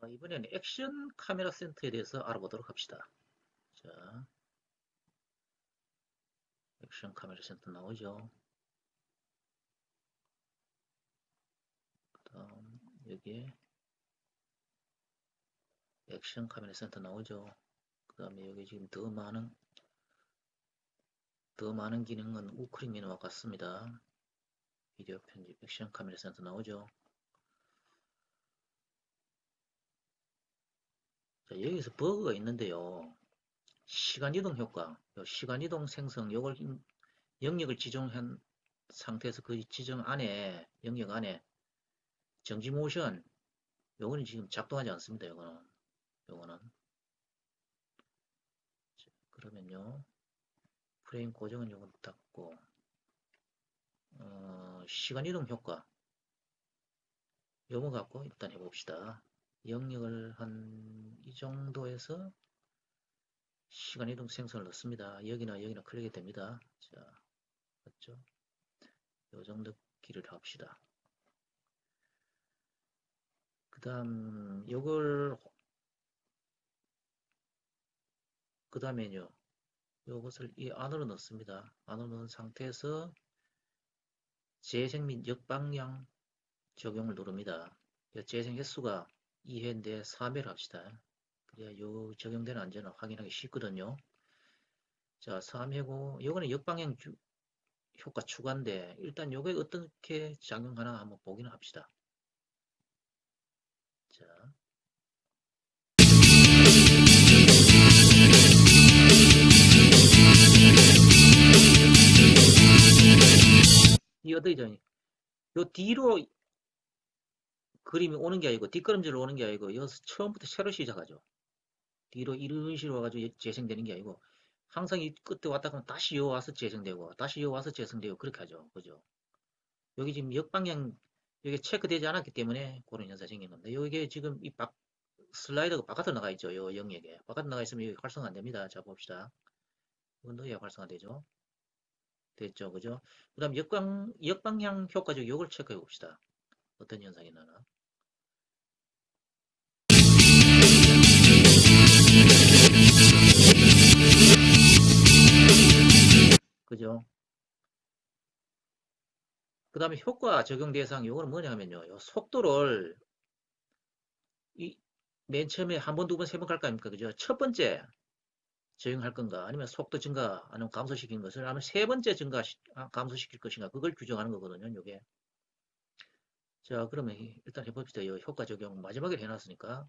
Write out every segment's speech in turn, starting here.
어, 이번에는 액션 카메라 센터에 대해서 알아보도록 합시다. 자, 액션 카메라 센터 나오죠. 그 다음, 여기에 액션 카메라 센터 나오죠. 그 다음에 여기 지금 더 많은, 더 많은 기능은 우크릭 메뉴와 같습니다. 비디오 편집, 액션 카메라 센터 나오죠. 자, 여기서 버그가 있는데요. 시간 이동 효과, 요 시간 이동 생성, 요걸 인- 영역을 지정한 상태에서 그 지정 안에, 영역 안에 정지 모션, 요거는 지금 작동하지 않습니다. 요거는, 요거는. 자, 그러면요. 프레임 고정은 요건 닫고, 어, 시간 이동 효과, 요거 갖고 일단 해봅시다. 영역을 한 이 정도에서 시간 이동 생성을 넣습니다. 여기나 여기나 클릭이 됩니다. 자, 맞죠? 요 정도 길을 합시다. 그 다음, 요걸, 그 다음에요. 요것을 이 안으로 넣습니다. 안으로 넣은 상태에서 재생 및 역방향 적용을 누릅니다. 요 재생 횟수가 2회인데 3회를 합시다. 그래야 요 적용되는 안전을 확인하기 쉽거든요. 자, 3회고 요거는 역방향 주- 효과 추가인데 일단 요게 어떻게 작용하나 한번 보기는 합시다. 자. 이 어떻게 되니? 요 뒤로 그림이 오는 게 아니고 뒷걸음질로 오는 게 아니고 여기서 처음부터 새로 시작하죠. 뒤로 이런 식으로 와가지고 재생되는 게 아니고 항상 이 끝에 왔다 가면 다시 요 와서 재생되고 다시 요 와서 재생되고 그렇게 하죠. 그죠? 여기 지금 역방향 여기 체크되지 않았기 때문에 그런 현상이 생긴 겁니다. 여기 지금 이 박, 슬라이더가 바깥으로 나가 있죠. 요 영역에. 바깥으로 나가 있으면 여기 활성화 안 됩니다. 자 봅시다. 이건 넣어야 활성화 되죠. 됐죠. 그죠? 그 다음 역방, 역방향 효과적 요걸 체크해 봅시다. 어떤 현상이 나나. 그죠? 그 다음에 효과 적용 대상 요거는 뭐냐 하면요. 요 속도를 이 맨 처음에 한 번, 두 번, 세 번 갈 거 아닙니까? 그죠? 첫 번째 적용할 건가 아니면 속도 증가 아니면 감소시킨 것을 아니면 세 번째 증가 시- 아, 감소시킬 것인가 그걸 규정하는 거거든요. 요게. 자, 그러면 이- 일단 해봅시다. 요 효과 적용 마지막에 해놨으니까.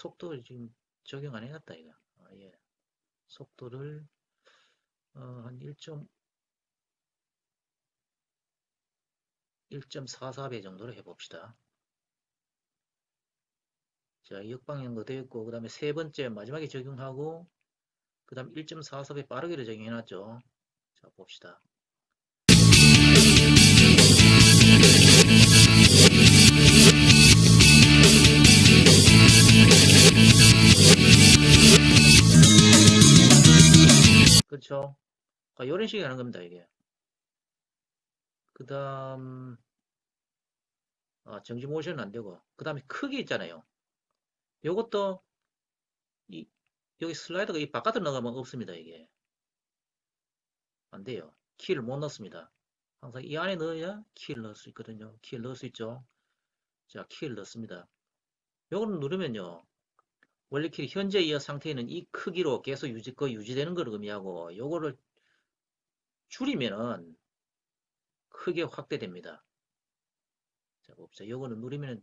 속도를 지금 적용 안 해놨다, 이거. 아, 예. 속도를, 어, 한 1점, 1.44배 정도로 해봅시다. 자, 역방향도 되어 있고, 그 다음에 세 번째 마지막에 적용하고, 그 다음 1.44배 빠르게를 적용해놨죠. 자, 봅시다. 그렇죠? 이런 식으로 하는 겁니다, 이게. 그 다음, 아, 정지 모션은 안 되고, 그 다음에 크기 있잖아요. 요것도, 이, 여기 슬라이더가 이 바깥으로 나가면 없습니다, 이게. 안 돼요. 키를 못 넣습니다. 항상 이 안에 넣어야 키를 넣을 수 있거든요. 키를 넣을 수 있죠. 자, 키를 넣습니다. 요거는 누르면요. 원래 키 현재 이 상태에는 이 크기로 계속 유지, 거 유지되는 걸 의미하고, 요거를 줄이면은 크게 확대됩니다. 자, 봅시다. 요거는 누르면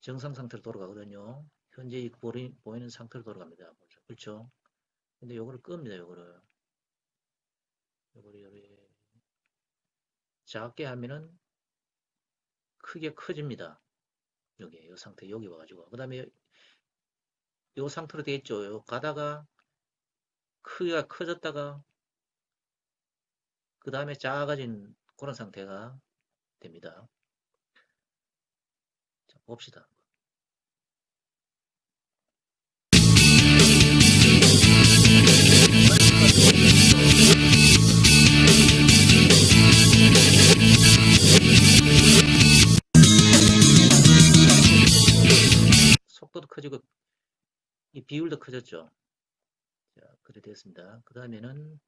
정상 상태로 돌아가거든요. 현재 이 보이, 보이는 상태로 돌아갑니다. 그렇죠? 근데 요거를 끕니다. 요거를. 요거를 요리 작게 하면은 크게 커집니다. 여기 요 상태 여기 와가지고 그 다음에 요 상태로 되어 있죠. 요 가다가 크기가 커졌다가 그 다음에 작아진 그런 상태가 됩니다. 자, 봅시다. 커지고 이 비율도 커졌죠. 자, 그래 됐습니다. 그 다음에는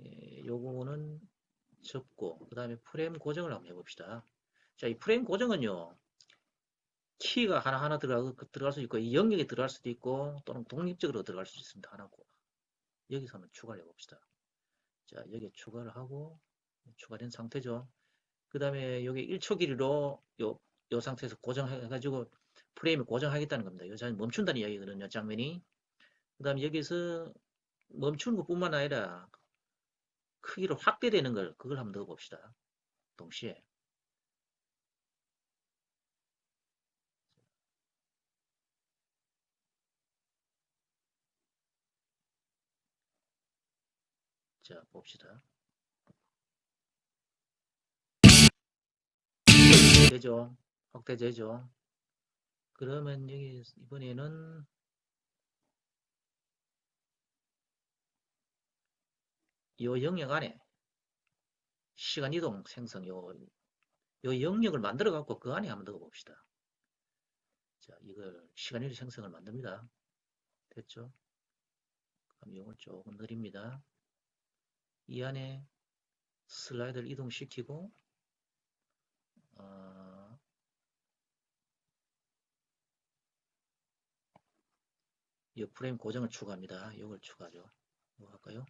예, 요거는 접고 그 다음에 프레임 고정을 한번 해봅시다. 자, 이 프레임 고정은요. 키가 하나하나 들어가, 들어갈 수 있고 이 영역에 들어갈 수도 있고 또는 독립적으로 들어갈 수 있습니다. 하나고 여기서 한번 추가를 해봅시다. 자, 여기에 추가를 하고 추가된 상태죠. 그 다음에 여기 1초 길이로 요, 요 상태에서 고정해가지고 프레임을 고정하겠다는 겁니다. 요 장면 멈춘다는 이야기거든요. 장면이. 그 다음에 여기서 멈추는 것 뿐만 아니라 크기로 확대되는 걸 그걸 한번 넣어봅시다. 동시에. 자, 봅시다. 되죠? 확대되죠? 그러면 여기 이번에는 요 영역 안에 시간 이동 생성 요, 요 영역을 만들어 갖고 그 안에 한번 넣어 봅시다. 자, 이걸 시간 이동 생성을 만듭니다. 됐죠? 그럼 이걸 조금 느립니다. 이 안에 슬라이드를 이동시키고 어, 이 프레임 고정을 추가합니다. 이걸 추가하죠. 뭐 할까요?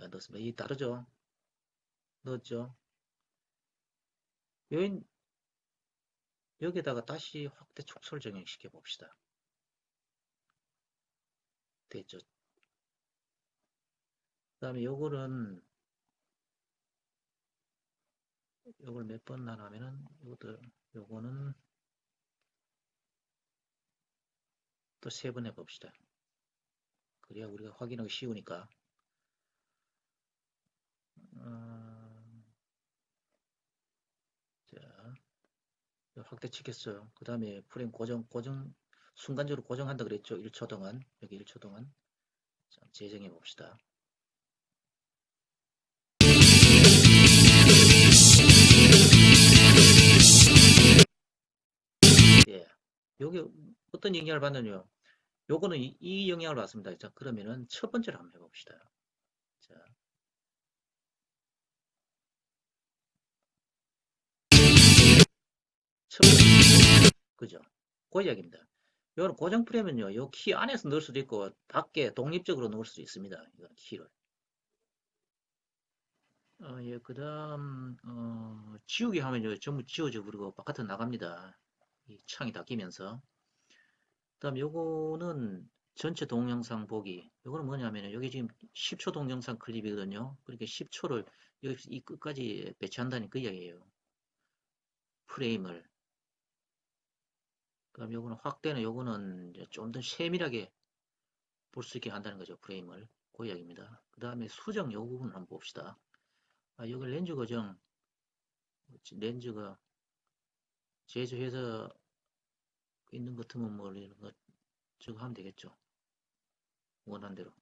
야, 넣었습니다. 이 다르죠? 넣었죠? 여기, 여기다가 다시 확대 축소를 적용시켜 봅시다. 됐죠? 그 다음에 요거는 요걸 몇번 하냐면은 요것도 요거는 또 세 번 해봅시다. 그래야 우리가 확인하기 쉬우니까. 어, 자, 확대 치겠어요. 그 다음에 프레임 고정, 고정, 순간적으로 고정한다 그랬죠. 1초 동안. 여기 1초 동안. 자, 재정해 봅시다. 예. 여기 어떤 영향을 받느냐. 요거는 이, 이 영향을 받습니다. 자, 그러면은 첫 번째로 한번 해봅시다. 자. 첫 번째. 그죠? 그 이야기입니다. 요는 고정 프레임은요, 요 키 안에서 넣을 수도 있고, 밖에 독립적으로 넣을 수도 있습니다. 이거 키를. 어, 예, 그 다음, 어, 지우기 하면요, 전부 지워져 버리고 바깥으로 나갑니다. 이 창이 닫히면서. 그 다음 요거는 전체 동영상 보기. 요거는 뭐냐면은, 여기 지금 10초 동영상 클립이거든요. 그렇게 10초를 여기 이 끝까지 배치한다는 그 이야기예요. 프레임을. 그럼 요거는 확대는 요거는 좀 더 세밀하게 볼 수 있게 한다는 거죠. 프레임을. 그 이야기입니다. 그 다음에 수정 요 부분 한번 봅시다. 아, 여기 렌즈 고정. 렌즈가 제조해서 있는 것 같으면 뭐 이런 거 저거 하면 되겠죠. 원한 대로.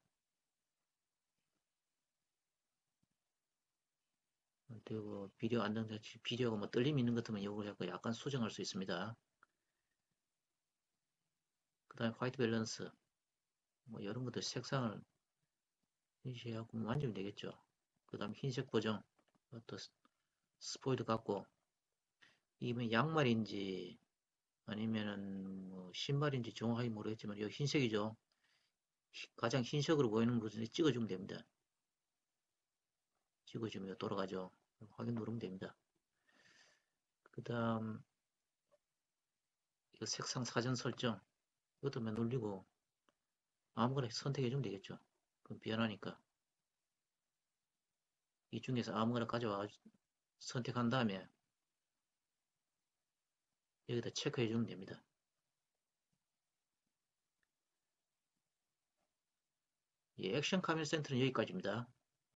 되고 비디오 안정자 비디오가 뭐 떨림 있는 것 같으면 이걸 갖고 약간 수정할 수 있습니다. 그 다음에 화이트 밸런스 뭐 이런 것들 색상을 인식해갖고 만지면 되겠죠. 그 다음 흰색 보정 또 스포이드 갖고 이면 양말인지 아니면은 뭐 신발인지 정확하게 모르겠지만 여기 흰색이죠. 가장 흰색으로 보이는 곳을 찍어주면 됩니다. 찍어주면 돌아가죠. 확인 누르면 됩니다. 그 다음 이거 색상 사전 설정 이것도 눌리고 아무거나 선택해 주면 되겠죠. 그럼 변하니까 이 중에서 아무거나 가져와 선택한 다음에 여기다 체크해 주면 됩니다. 이 액션 카메라 센터는 여기까지입니다.